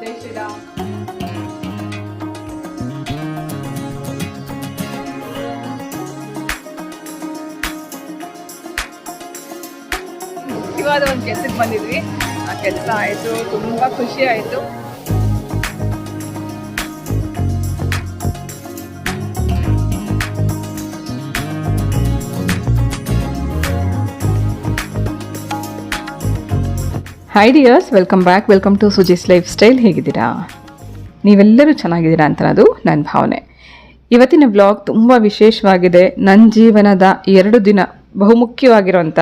ಜೈ ಶ್ರೀರಾಮ್ ಮುಖ್ಯವಾದ ಒಂದು ಕೆಲಸಕ್ಕೆ ಬಂದಿದ್ವಿ. ಆ ಕೆಲಸ ಆಯಿತು ತುಂಬ ಖುಷಿ ಆಯಿತು. Hi dears welcome back welcome to Suji's lifestyle ಹೇಗಿದ್ದೀರಾ? ನೀವೆಲ್ಲರೂ ಚೆನ್ನಾಗಿದ್ದೀರಾ ಅಂತ ಅದು ನನ್ನ ಭಾವನೆ. ಇವತ್ತಿನ ವ್ಲಾಗ್ ತುಂಬ ವಿಶೇಷವಾಗಿದೆ. ನನ್ನ ಜೀವನದ ಎರಡು ದಿನ ಬಹುಮುಖ್ಯವಾಗಿರೋಂಥ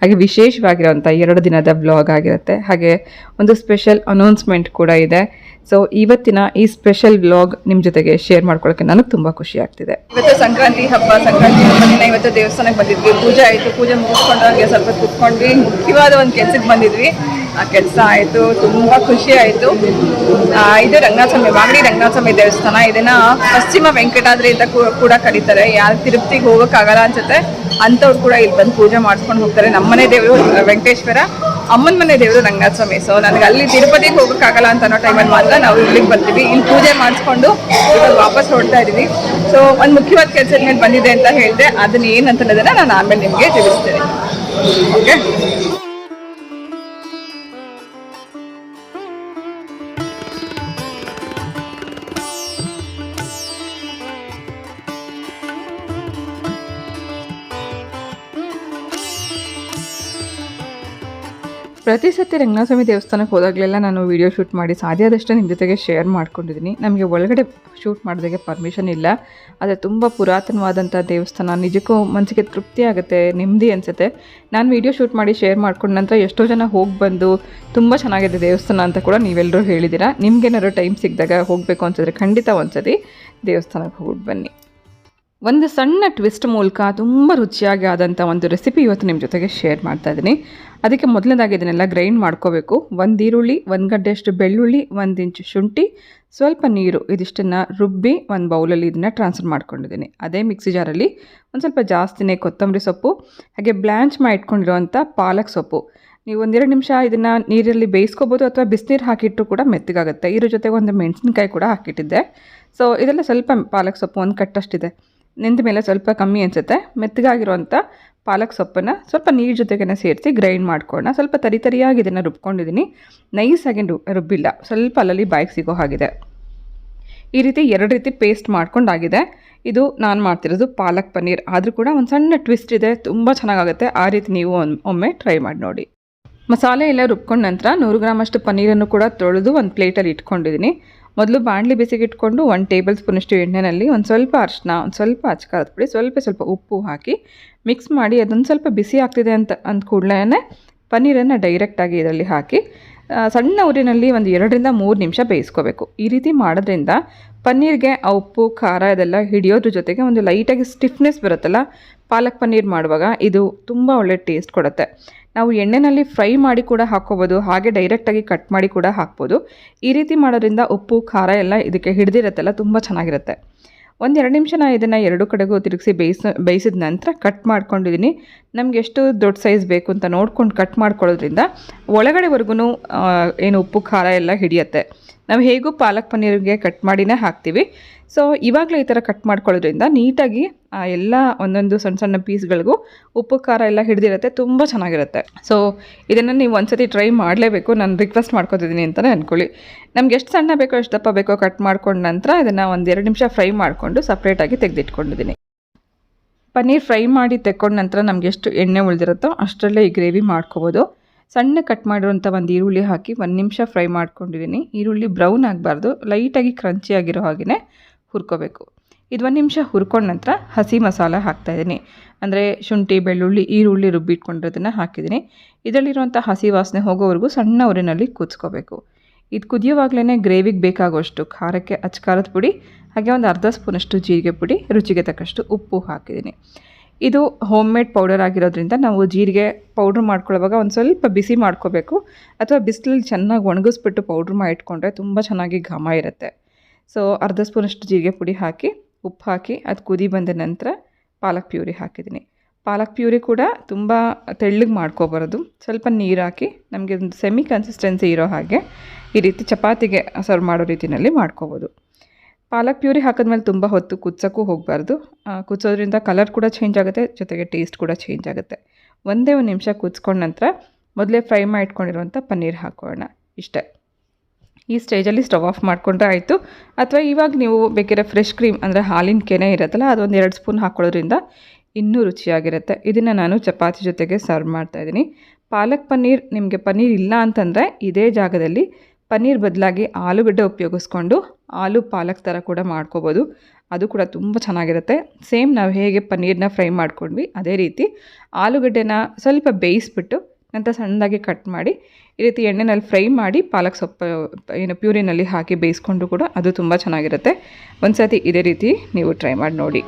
ಹಾಗೆ ವಿಶೇಷವಾಗಿರುವಂಥ ಎರಡು ದಿನದ ಬ್ಲಾಗ್ ಆಗಿರುತ್ತೆ. ಹಾಗೆ ಒಂದು ಸ್ಪೆಷಲ್ ಅನೌನ್ಸ್ಮೆಂಟ್ ಕೂಡ ಇದೆ. ಸೊ ಇವತ್ತಿನ ಈ ಸ್ಪೆಷಲ್ ಬ್ಲಾಗ್ ನಿಮ್ಮ ಜೊತೆಗೆ ಶೇರ್ ಮಾಡ್ಕೊಳ್ಳೋಕೆ ನನಗೆ ತುಂಬ ಖುಷಿ ಆಗ್ತಿದೆ. ಇವತ್ತು ಸಂಕ್ರಾಂತಿ ಹಬ್ಬ ಸಂಕ್ರಾಂತಿ ಹಬ್ಬ ಇವತ್ತು ದೇವಸ್ಥಾನಕ್ಕೆ ಬಂದಿದ್ವಿ. ಪೂಜೆ ಆಯಿತು, ಪೂಜೆ ಮುಗಿಸ್ಕೊಂಡು ಹಾಗೆ ಸ್ವಲ್ಪ ಕುತ್ಕೊಂಡ್ವಿ. ಮುಖ್ಯವಾದ ಒಂದು ಕೆಲ್ಸಕ್ಕೆ ಬಂದಿದ್ವಿ. ಆ ಕೆಲಸ ಆಯಿತು, ತುಂಬ ಖುಷಿ ಆಯಿತು. ಇದು ರಂಗನಾಥಸ್ವಾಮಿ, ಮಾಗಡಿ ರಂಗನಾಥಸ್ವಾಮಿ ದೇವಸ್ಥಾನ. ಇದನ್ನ ಪಶ್ಚಿಮ ವೆಂಕಟಾದ್ರಿ ಅಂತ ಕೂಡ ಕರೀತಾರೆ. ಯಾರು ತಿರುಪತಿಗೆ ಹೋಗೋಕ್ಕಾಗಲ್ಲ ಅನ್ಸುತ್ತೆ. ಅಂಥವ್ರು ಕೂಡ ಇಲ್ಲಿ ಬಂದು ಪೂಜೆ ಮಾಡ್ಕೊಂಡು ಹೋಗ್ತಾರೆ. ನಮ್ಮನೆ ದೇವರು ವೆಂಕಟೇಶ್ವರ. ಅಮ್ಮನ ಮನೆ ದೇವರು ರಂಗನಾಥಸ್ವಾಮಿ ಸೊ ನನಗೆ ಅಲ್ಲಿ ತಿರುಪತಿಗೆ ಹೋಗೋಕ್ಕಾಗಲ್ಲ ಅಂತ ಅನ್ನೋ ಟೈಮಲ್ಲಿ ಮಾತ್ರ ನಾವು ಇಲ್ಲಿಗೆ ಬರ್ತೀವಿ. ಇಲ್ಲಿ ಪೂಜೆ ಮಾಡಿಸ್ಕೊಂಡು ಇವಾಗ ವಾಪಸ್ ಹೊಡ್ತಾ ಇದ್ದೀವಿ ಸೊ ಒಂದು ಮುಖ್ಯವಾದ ಕೆಲಸದ ಮೇಲೆ ಬಂದಿದೆ ಅಂತ ಹೇಳಿದೆ. ಅದನ್ನ ಏನಂತ ಅನ್ನೋದನ್ನ ನಾನು ಆಮೇಲೆ ನಿಮಗೆ ತಿಳಿಸ್ತೇನೆ. ಓಕೆ ಪ್ರತಿ ಸತಿ ರಂಗನಾಥಸ್ವಾಮಿ ದೇವಸ್ಥಾನಕ್ಕೆ ಹೋದಾಗಲೆಲ್ಲ ನಾನು ವಿಡಿಯೋ ಶೂಟ್ ಮಾಡಿ ಸಾಧ್ಯ ಆದಷ್ಟು ನಿಮ್ಮ ಜೊತೆಗೆ ಶೇರ್ ಮಾಡ್ಕೊಂಡಿದ್ದೀನಿ ನಮಗೆ ಒಳಗಡೆ ಶೂಟ್ ಮಾಡೋದಕ್ಕೆ ಪರ್ಮಿಷನ್ ಇಲ್ಲ. ಆದರೆ ತುಂಬ ಪುರಾತನವಾದಂಥ ದೇವಸ್ಥಾನ, ನಿಜಕ್ಕೂ ಮನಸ್ಸಿಗೆ ತೃಪ್ತಿ ಆಗುತ್ತೆ, ನೆಮ್ಮದಿ ಅನಿಸುತ್ತೆ. ನಾನು ವಿಡಿಯೋ ಶೂಟ್ ಮಾಡಿ ಶೇರ್ ಮಾಡ್ಕೊಂಡ ನಂತರ ಎಷ್ಟೋ ಜನ ಹೋಗಿ ಬಂದು, ತುಂಬ ಚೆನ್ನಾಗಿದೆ ದೇವಸ್ಥಾನ ಅಂತ ಕೂಡ ನೀವೆಲ್ಲರೂ ಹೇಳಿದ್ದೀರಾ ನಿಮ್ಗೇನಾದ್ರು ಟೈಮ್ ಸಿಕ್ಕಿದಾಗ ಹೋಗಬೇಕು ಅನ್ಸಿದ್ರೆ ಖಂಡಿತ ಒಂದ್ಸತಿ ದೇವಸ್ಥಾನಕ್ಕೆ ಹೋಗ್ಬಿಟ್ಟು ಬನ್ನಿ. ಒಂದು ಸಣ್ಣ ಟ್ವಿಸ್ಟ್ ಮೂಲಕ ತುಂಬ ರುಚಿಯಾಗಿ ಆದಂಥ ಒಂದು ರೆಸಿಪಿ ಇವತ್ತು ನಿಮ್ಮ ಜೊತೆಗೆ ಶೇರ್ ಮಾಡ್ತಾ ಇದ್ದೀನಿ. ಅದಕ್ಕೆ ಮೊದಲನೇದಾಗಿ ಇದನ್ನೆಲ್ಲ ಗ್ರೈಂಡ್ ಮಾಡ್ಕೋಬೇಕು. ಒಂದು ಈರುಳ್ಳಿ, ಒಂದು ಗಡ್ಡೆಯಷ್ಟು ಬೆಳ್ಳುಳ್ಳಿ, ಒಂದು ಇಂಚು ಶುಂಠಿ, ಸ್ವಲ್ಪ ನೀರು, ಇದಿಷ್ಟನ್ನು ರುಬ್ಬಿ ಒಂದು ಬೌಲಲ್ಲಿ ಇದನ್ನು ಟ್ರಾನ್ಸ್ಫರ್ ಮಾಡ್ಕೊಂಡಿದ್ದೀನಿ. ಅದೇ ಮಿಕ್ಸಿ ಜಾರಲ್ಲಿ ಒಂದು ಸ್ವಲ್ಪ ಜಾಸ್ತಿನೇ ಕೊತ್ತಂಬರಿ ಸೊಪ್ಪು, ಹಾಗೆ ಬ್ಲ್ಯಾಂಚ್ ಮಾಡಿ ಇಟ್ಕೊಂಡಿರೋವಂಥ ಪಾಲಕ್ ಸೊಪ್ಪು. ನೀವು ಒಂದೆರಡು ನಿಮಿಷ ಇದನ್ನು ನೀರಲ್ಲಿ ಬೇಯಿಸ್ಕೋಬೋದು ಅಥವಾ ಬಿಸಿನೀರು ಹಾಕಿಟ್ಟರು ಕೂಡ ಮೆತ್ತಗಾಗುತ್ತೆ. ಇದ್ರ ಜೊತೆಗೆ ಒಂದು ಮೆಣಸಿನ್ಕಾಯಿ ಕೂಡ ಹಾಕಿಟ್ಟಿದ್ದೆ. ಸೊ ಇದೆಲ್ಲ ಸ್ವಲ್ಪ ಪಾಲಕ್ ಸೊಪ್ಪು ಒಂದು ಕಟ್ಟಷ್ಟಿದೆ. ನಿಂತ ಮೇಲೆ ಸ್ವಲ್ಪ ಕಮ್ಮಿ ಅನಿಸುತ್ತೆ. ಮೆತ್ತಗಾಗಿರುವಂಥ ಪಾಲಕ್ ಸೊಪ್ಪನ್ನು ಸ್ವಲ್ಪ ನೀರು ಜೊತೆಗೆ ಸೇರಿಸಿ ಗ್ರೈಂಡ್ ಮಾಡ್ಕೊಳ್ಳೋಣ. ಸ್ವಲ್ಪ ತರಿ ತರಿಯಾಗಿ ಇದನ್ನು ರುಬ್ಕೊಂಡಿದ್ದೀನಿ ನೈಸಾಗಿ ರು ರುಬ್ಬಿಲ್ಲ. ಸ್ವಲ್ಪ ಅಲ್ಲಲ್ಲಿ ಬಾಯಿಗೆ ಸಿಗೋ ಹಾಗಿದೆ. ಈ ರೀತಿ ಎರಡು ರೀತಿ ಪೇಸ್ಟ್ ಮಾಡ್ಕೊಂಡಾಗಿದೆ ಇದು ನಾನು ಮಾಡ್ತಿರೋದು ಪಾಲಕ್ ಪನ್ನೀರ್. ಆದರೂ ಕೂಡ ಒಂದು ಸಣ್ಣ ಟ್ವಿಸ್ಟ್ ಇದೆ. ತುಂಬ ಚೆನ್ನಾಗಾಗುತ್ತೆ. ಆ ರೀತಿ ನೀವು ಒಮ್- ಒಮ್ಮೆ ಟ್ರೈ ಮಾಡಿ ನೋಡಿ. ಮಸಾಲೆ ಎಲ್ಲ ರುಬ್ಕೊಂಡ ನಂತರ ನೂರು ಗ್ರಾಮಷ್ಟು ಪನ್ನೀರನ್ನು ಕೂಡ ತೊಳೆದು ಒಂದು ಪ್ಲೇಟಲ್ಲಿ ಇಟ್ಕೊಂಡಿದ್ದೀನಿ ಮೊದಲು ಬಾಣಲಿ ಬಿಸಿಗೆ ಇಟ್ಕೊಂಡು ಒಂದು ಟೇಬಲ್ ಸ್ಪೂನಷ್ಟು ಎಣ್ಣೆಯಲ್ಲಿ ಒಂದು ಸ್ವಲ್ಪ ಅರಿಶಿನ ಒಂದು ಸ್ವಲ್ಪ ಅಚ್ಕಾರದ ಪುಡಿ, ಸ್ವಲ್ಪ ಸ್ವಲ್ಪ ಉಪ್ಪು ಹಾಕಿ ಮಿಕ್ಸ್ ಮಾಡಿ ಅದೊಂದು ಸ್ವಲ್ಪ ಬಿಸಿ ಆಗ್ತಿದೆ ಅಂತ ಅಂದ ಕೂಡಲೇ ಪನ್ನೀರನ್ನು ಡೈರೆಕ್ಟಾಗಿ ಇದರಲ್ಲಿ ಹಾಕಿ ಸಣ್ಣ ಊರಿನಲ್ಲಿ ಒಂದು ಎರಡರಿಂದ ಮೂರು ನಿಮಿಷ ಬೇಯಿಸ್ಕೋಬೇಕು. ಈ ರೀತಿ ಮಾಡೋದ್ರಿಂದ ಪನ್ನೀರ್ಗೆ ಆ ಉಪ್ಪು, ಖಾರ ಇದೆಲ್ಲ ಹಿಡಿಯೋದ್ರ ಜೊತೆಗೆ ಒಂದು ಲೈಟಾಗಿ ಸ್ಟಿಫ್ನೆಸ್ ಬರುತ್ತಲ್ಲ, ಪಾಲಕ್ ಪನ್ನೀರ್ ಮಾಡುವಾಗ ಇದು ತುಂಬ ಒಳ್ಳೆ ಟೇಸ್ಟ್ ಕೊಡುತ್ತೆ. ನಾವು ಎಣ್ಣೆನಲ್ಲಿ ಫ್ರೈ ಮಾಡಿ ಕೂಡ ಹಾಕ್ಕೋಬೋದು, ಹಾಗೆ ಡೈರೆಕ್ಟಾಗಿ ಕಟ್ ಮಾಡಿ ಕೂಡ ಹಾಕ್ಬೋದು. ಈ ರೀತಿ ಮಾಡೋದ್ರಿಂದ ಉಪ್ಪು, ಖಾರ ಎಲ್ಲ ಇದಕ್ಕೆ ಹಿಡಿದಿರುತ್ತಲ್ಲ ತುಂಬ ಚೆನ್ನಾಗಿರುತ್ತೆ. ಒಂದು ಎರಡು ನಿಮಿಷ ನಾನು ಇದನ್ನು ಎರಡು ಕಡೆಗೂ ತಿರುಗಿಸಿ ಬೇಯಿಸ, ಬೇಯಿಸಿದ ನಂತರ ಕಟ್ ಮಾಡ್ಕೊಂಡಿದ್ದೀನಿ ನಮ್ಗೆ ಎಷ್ಟು ದೊಡ್ಡ ಸೈಜ್ ಬೇಕು ಅಂತ ನೋಡ್ಕೊಂಡು ಕಟ್ ಮಾಡ್ಕೊಳ್ಳೋದ್ರಿಂದ ಒಳಗಡೆವರೆಗೂ ಏನು ಉಪ್ಪು, ಖಾರ ಎಲ್ಲ ಹಿಡಿಯುತ್ತೆ. ನಾವು ಹೇಗೂ ಪಾಲಕ್ ಪನ್ನೀರ್ಗೆ ಕಟ್ ಮಾಡಿನೇ ಹಾಕ್ತೀವಿ. ಸೊ ಇವಾಗಲೇ ಈ ಥರ ಕಟ್ ಮಾಡ್ಕೊಳ್ಳೋದ್ರಿಂದ ನೀಟಾಗಿ, ಆ, ಎಲ್ಲ ಒಂದೊಂದು ಸಣ್ಣ ಸಣ್ಣ ಪೀಸ್ಗಳಿಗೂ ಉಪ್ಪು, ಖಾರ ಎಲ್ಲ ಹಿಡಿದಿರುತ್ತೆ, ತುಂಬ ಚೆನ್ನಾಗಿರುತ್ತೆ. ಸೊ ಇದನ್ನು ನೀವು ಒಂದ್ಸತಿ ಟ್ರೈ ಮಾಡಲೇಬೇಕು. ನಾನು ರಿಕ್ವೆಸ್ಟ್ ಮಾಡ್ಕೊತಿದ್ದೀನಿ ಅಂತಲೇ ಅಂದ್ಕೊಳ್ಳಿ ನಮ್ಗೆ ಎಷ್ಟು ಸಣ್ಣ ಬೇಕೋ ಎಷ್ಟು ದಪ್ಪ ಬೇಕೋ ಕಟ್ ಮಾಡ್ಕೊಂಡ ನಂತರ ಇದನ್ನು ಒಂದು ಎರಡು ನಿಮಿಷ ಫ್ರೈ ಮಾಡಿಕೊಂಡು ಸಪ್ರೇಟಾಗಿ ತೆಗೆದಿಟ್ಕೊಂಡಿದ್ದೀನಿ. ಪನ್ನೀರ್ ಫ್ರೈ ಮಾಡಿ ತೆಕ್ಕೊಂಡ ನಂತರ ನಮ್ಗೆ ಎಷ್ಟು ಎಣ್ಣೆ ಉಳಿದಿರುತ್ತೋ ಅಷ್ಟರಲ್ಲೇ ಈ ಗ್ರೇವಿ ಮಾಡ್ಕೋಬೋದು. ಸಣ್ಣ ಕಟ್ ಮಾಡಿರುವಂಥ ಒಂದು ಈರುಳ್ಳಿ ಹಾಕಿ ಒಂದು ನಿಮಿಷ ಫ್ರೈ ಮಾಡ್ಕೊಂಡಿದ್ದೀನಿ. ಈರುಳ್ಳಿ ಬ್ರೌನ್ ಆಗಬಾರ್ದು ಲೈಟಾಗಿ ಕ್ರಂಚಿ ಆಗಿರೋ ಹಾಗೆಯೇ ಹುರ್ಕೋಬೇಕು. ಇದು ಒಂದು ನಿಮಿಷ ಹುರ್ಕೊಂಡ ನಂತರ ಹಸಿ ಮಸಾಲ ಹಾಕ್ತಾಯಿದ್ದೀನಿ ಅಂದರೆ ಶುಂಠಿ, ಬೆಳ್ಳುಳ್ಳಿ, ಈರುಳ್ಳಿ ರುಬ್ಬಿಟ್ಕೊಂಡಿರೋದನ್ನು ಹಾಕಿದ್ದೀನಿ ಇದರಲ್ಲಿರುವಂಥ ಹಸಿ ವಾಸನೆ ಹೋಗೋವರೆಗೂ ಸಣ್ಣ ಉರಿನಲ್ಲಿ ಕೂತ್ಕೋಬೇಕು ಇದು ಕುದಿಯೋವಾಗಲೇ ಗ್ರೇವಿಗೆ ಬೇಕಾಗುವಷ್ಟು ಖಾರಕ್ಕೆ ಅಚ್ಕಾರದ ಪುಡಿ, ಹಾಗೆ ಒಂದು ಅರ್ಧ ಸ್ಪೂನಷ್ಟು ಜೀರಿಗೆ ಪುಡಿ, ರುಚಿಗೆ ತಕ್ಕಷ್ಟು ಉಪ್ಪು ಹಾಕಿದ್ದೀನಿ ಇದು ಹೋಮ್ ಮೇಡ್ ಪೌಡರ್ ಆಗಿರೋದ್ರಿಂದ ನಾವು ಜೀರಿಗೆ ಪೌಡ್ರ್ ಮಾಡ್ಕೊಳ್ಳುವಾಗ ಒಂದು ಸ್ವಲ್ಪ ಬಿಸಿ ಮಾಡ್ಕೋಬೇಕು. ಅಥವಾ ಬಿಸಿಲಲ್ಲಿ ಚೆನ್ನಾಗಿ ಒಣಗಿಸ್ಬಿಟ್ಟು ಪೌಡ್ರ್ ಮಾಡಿ ಇಟ್ಕೊಂಡ್ರೆ ತುಂಬ ಚೆನ್ನಾಗಿ ಘಮ ಇರುತ್ತೆ. ಸೊ ಅರ್ಧ ಸ್ಪೂನಷ್ಟು ಜೀರಿಗೆ ಪುಡಿ ಹಾಕಿ, ಉಪ್ಪು ಹಾಕಿ, ಅದು ಕುದಿ ಬಂದ ನಂತರ ಪಾಲಕ್ ಪ್ಯೂರಿ ಹಾಕಿದ್ದೀನಿ. ಪಾಲಕ್ ಪ್ಯೂರಿ ಕೂಡ ತುಂಬ ತೆಳ್ಳಗೆ ಮಾಡ್ಕೊಬಾರದು. ಸ್ವಲ್ಪ ನೀರು ಹಾಕಿ, ನಮಗೆ ಒಂದು ಸೆಮಿ ಕನ್ಸಿಸ್ಟೆನ್ಸಿ ಇರೋ ಹಾಗೆ ಈ ರೀತಿ ಚಪಾತಿಗೆ ಸರ್ವ್ ಮಾಡೋ ರೀತಿಯಲ್ಲಿ ಮಾಡ್ಕೋಬೋದು. ಪಾಲಕ್ ಪ್ಯೂರಿ ಹಾಕಿದ್ಮೇಲೆ ತುಂಬ ಹೊತ್ತು ಕುದಿಸೋಕ್ಕೂ ಹೋಗಬಾರ್ದು. ಕುದಿಸೋದ್ರಿಂದ ಕಲರ್ ಕೂಡ ಚೇಂಜ್ ಆಗುತ್ತೆ, ಜೊತೆಗೆ ಟೇಸ್ಟ್ ಕೂಡ ಚೇಂಜ್ ಆಗುತ್ತೆ. ಒಂದೇ ಒಂದು ನಿಮಿಷ ಕುದಿಸ್ಕೊಂಡ ನಂತರ ಮೊದಲೇ ಫ್ರೈ ಮಾಡಿ ಇಟ್ಕೊಂಡಿರುವಂಥ ಪನ್ನೀರ್ ಹಾಕೋಣ. ಇಷ್ಟೇ. ಈ ಸ್ಟೇಜಲ್ಲಿ ಸ್ಟವ್ ಆಫ್ ಮಾಡಿಕೊಂಡ್ರೆ ಆಯಿತು. ಅಥವಾ ಇವಾಗ ನೀವು ಬೇಕಿರೋ ಫ್ರೆಶ್ ಕ್ರೀಮ್ ಅಂದರೆ ಹಾಲಿನ ಕೆನೆ ಇರುತ್ತಲ್ಲ, ಅದೊಂದು ಎರಡು ಸ್ಪೂನ್ ಹಾಕೊಳ್ಳೋದ್ರಿಂದ ಇನ್ನೂ ರುಚಿಯಾಗಿರುತ್ತೆ. ಇದನ್ನು ನಾನು ಚಪಾತಿ ಜೊತೆಗೆ ಸರ್ವ್ ಮಾಡ್ತಾಯಿದ್ದೀನಿ ಪಾಲಕ್ ಪನ್ನೀರ್ ನಿಮಗೆ ಪನ್ನೀರ್ ಇಲ್ಲ ಅಂತಂದರೆ ಇದೇ ಜಾಗದಲ್ಲಿ ಪನ್ನೀರ್ ಬದಲಾಗಿ ಆಲೂಗಡ್ಡೆ ಉಪಯೋಗಿಸ್ಕೊಂಡು ಆಲೂ ಪಾಲಕ್ ಥರ ಕೂಡ ಮಾಡ್ಕೋಬೋದು. ಅದು ಕೂಡ ತುಂಬ ಚೆನ್ನಾಗಿರುತ್ತೆ. ಸೇಮ್ ನಾವು ಹೇಗೆ ಪನ್ನೀರನ್ನ ಫ್ರೈ ಮಾಡ್ಕೊಂಡ್ವಿ, ಅದೇ ರೀತಿ ಆಲೂಗಡ್ಡೆನ ಸ್ವಲ್ಪ ಬೇಯಿಸ್ಬಿಟ್ಟು ನಂತರ ಸಣ್ಣದಾಗಿ ಕಟ್ ಮಾಡಿ ಈ ರೀತಿ ಎಣ್ಣೆನಲ್ಲಿ ಫ್ರೈ ಮಾಡಿ ಪಾಲಕ್ ಸೊಪ್ಪು, ಏನು ಪ್ಯೂರಿನಲ್ಲಿ ಹಾಕಿ ಬೇಯಿಸ್ಕೊಂಡು ಕೂಡ ಅದು ತುಂಬ ಚೆನ್ನಾಗಿರುತ್ತೆ. ಒಂದು ಸತಿ ಇದೇ ರೀತಿ ನೀವು ಟ್ರೈ ಮಾಡಿ ನೋಡಿ.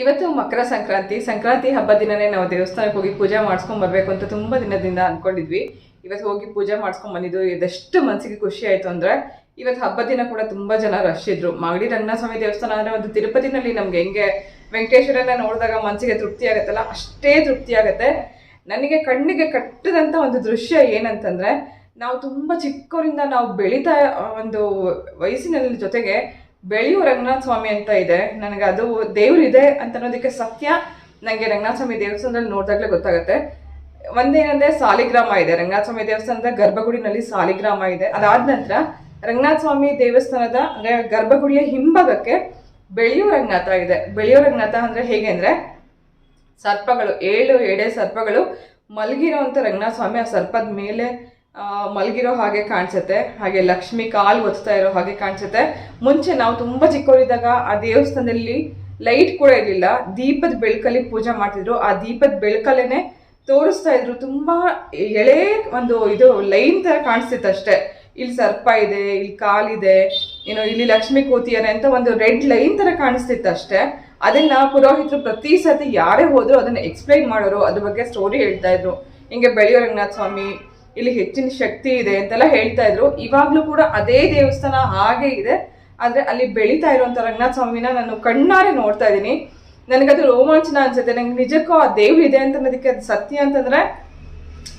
ಇವತ್ತು ಮಕರ ಸಂಕ್ರಾಂತಿ ಸಂಕ್ರಾಂತಿ ಹಬ್ಬ ದಿನನೇ ನಾವು ದೇವಸ್ಥಾನಕ್ಕೆ ಹೋಗಿ ಪೂಜೆ ಮಾಡಿಸ್ಕೊಂಡ್ ಬರ್ಬೇಕು ಅಂತ ತುಂಬಾ ದಿನದಿಂದ ಅನ್ಕೊಂಡಿದ್ವಿ. ಇವತ್ತು ಹೋಗಿ ಪೂಜೆ ಮಾಡಿಸ್ಕೊಂಡ್ ಬಂದಿದ್ದು, ಇದೆಷ್ಟು ಮನಸ್ಸಿಗೆ ಖುಷಿ ಆಯ್ತು ಅಂದ್ರೆ ಇವತ್ತು ಹಬ್ಬ ದಿನ ಕೂಡ ತುಂಬಾ ಜನ ರಶ್ ಇದ್ರು. ಮಾಗಡಿ ರಂಗನಾಥಸ್ವಾಮಿ ದೇವಸ್ಥಾನ ಅಂದ್ರೆ ಒಂದು ತಿರುಪತಿನಲ್ಲಿ ನಮ್ಗೆ ಹೆಂಗೆ ವೆಂಕಟೇಶ್ವರನ ನೋಡಿದಾಗ ಮನಸ್ಸಿಗೆ ತೃಪ್ತಿ ಆಗುತ್ತಲ್ಲ, ಅಷ್ಟೇ ತೃಪ್ತಿ ಆಗುತ್ತೆ. ನನಗೆ ಕಣ್ಣಿಗೆ ಕಟ್ಟದಂತ ಒಂದು ದೃಶ್ಯ ಏನಂತಂದ್ರೆ, ನಾವು ತುಂಬಾ ಚಿಕ್ಕವರಿಂದ ನಾವು ಬೆಳೀತಾ ಒಂದು ವಯಸ್ಸಿನಲ್ಲಿ ಜೊತೆಗೆ ಬೆಳೆಯುವ ರಂಗನಾಥ ಸ್ವಾಮಿ ಅಂತ ಇದೆ. ನನಗೆ ಅದು ದೇವ್ರಿದೆ ಅಂತ ಅನ್ನೋದಕ್ಕೆ ಸತ್ಯ. ನನಗೆ ರಂಗನಾಥ ಸ್ವಾಮಿ ದೇವಸ್ಥಾನದಲ್ಲಿ ನೋಡಿದಾಗಲೇ ಗೊತ್ತಾಗುತ್ತೆ. ಒಂದೇನಂದ್ರೆ ಸಾಲಿಗ್ರಾಮ ಇದೆ. ರಂಗನಾಥ ಸ್ವಾಮಿ ದೇವಸ್ಥಾನದ ಗರ್ಭಗುಡಿನಲ್ಲಿ ಸಾಲಿಗ್ರಾಮ ಇದೆ. ಅದಾದ ನಂತರ ರಂಗನಾಥ ಸ್ವಾಮಿ ದೇವಸ್ಥಾನದ, ಅಂದ್ರೆ ಗರ್ಭಗುಡಿಯ ಹಿಂಭಾಗಕ್ಕೆ ಬೆಳೆಯುವ ರಂಗನಾಥ ಇದೆ. ಬೆಳೆಯುವ ರಂಗನಾಥ ಅಂದ್ರೆ ಹೇಗೆ ಅಂದ್ರೆ ಸರ್ಪಗಳು, ಏಳು ಎಡೆ ಸರ್ಪಗಳು ಮಲಗಿರೋಂಥ ರಂಗನಾಥ ಸ್ವಾಮಿ ಆ ಸರ್ಪದ ಮೇಲೆ ಮಲಗಿರೋ ಹಾಗೆ ಕಾಣಿಸುತ್ತೆ. ಹಾಗೆ ಲಕ್ಷ್ಮಿ ಕಾಲು ಒತ್ತಾ ಇರೋ ಹಾಗೆ ಕಾಣಿಸುತ್ತೆ. ಮುಂಚೆ ನಾವು ತುಂಬಾ ಚಿಕ್ಕವರಿದ್ದಾಗ ಆ ದೇವಸ್ಥಾನದಲ್ಲಿ ಲೈಟ್ ಕೂಡ ಇರಲಿಲ್ಲ. ದೀಪದ ಬೆಳಕಲ್ಲಿ ಪೂಜೆ ಮಾಡ್ತಿದ್ರು. ಆ ದೀಪದ ಬೆಳಕಲ್ಲೇನೆ ತೋರಿಸ್ತಾ ಇದ್ರು. ತುಂಬಾ ಎಳೆ ಒಂದು ಇದು ಲೈನ್ ತರ ಕಾಣಿಸ್ತಿತ್ತು ಅಷ್ಟೇ. ಇಲ್ಲಿ ಸರ್ಪ ಇದೆ, ಇಲ್ಲಿ ಕಾಲಿದೆ ಏನೋ ಇಲ್ಲಿ ಲಕ್ಷ್ಮಿ ಕೂತಿಯಾರೆ ಅಂತ ಒಂದು ರೆಡ್ ಲೈನ್ ತರ ಕಾಣಿಸ್ತಿತ್ತು ಅಷ್ಟೇ. ಅದನ್ನ ಪುರೋಹಿತರು ಪ್ರತಿ ಸತಿ ಯಾರೇ ಹೋದ್ರು ಅದನ್ನ ಎಕ್ಸ್ಪ್ಲೈನ್ ಮಾಡೋರು, ಅದ್ರ ಬಗ್ಗೆ ಸ್ಟೋರಿ ಹೇಳ್ತಾ ಇದ್ರು. ಹಿಂಗೆ ಬೆಳೆಯೋ ರಂಗನಾಥ ಸ್ವಾಮಿ ಇಲ್ಲಿ ಹೆಚ್ಚಿನ ಶಕ್ತಿ ಇದೆ ಅಂತೆಲ್ಲ ಹೇಳ್ತಾ ಇದ್ರು. ಇವಾಗ್ಲೂ ಕೂಡ ಅದೇ ದೇವಸ್ಥಾನ ಹಾಗೆ ಇದೆ. ಆದ್ರೆ ಅಲ್ಲಿ ಬೆಳೀತಾ ಇರುವಂತ ರಂಗನಾಥ ಸ್ವಾಮಿನ ನಾನು ಕಣ್ಣಾರೆ ನೋಡ್ತಾ ಇದ್ದೀನಿ. ನನಗದು ರೋಮಾಂಚನ ಅನ್ಸುತ್ತೆ. ನಂಗೆ ನಿಜಕ್ಕೂ ಆ ದೇವ್ರು ಇದೆ ಅಂತ ಅನ್ನೋದಕ್ಕೆ ಅದು ಸತ್ಯ ಅಂತಂದ್ರೆ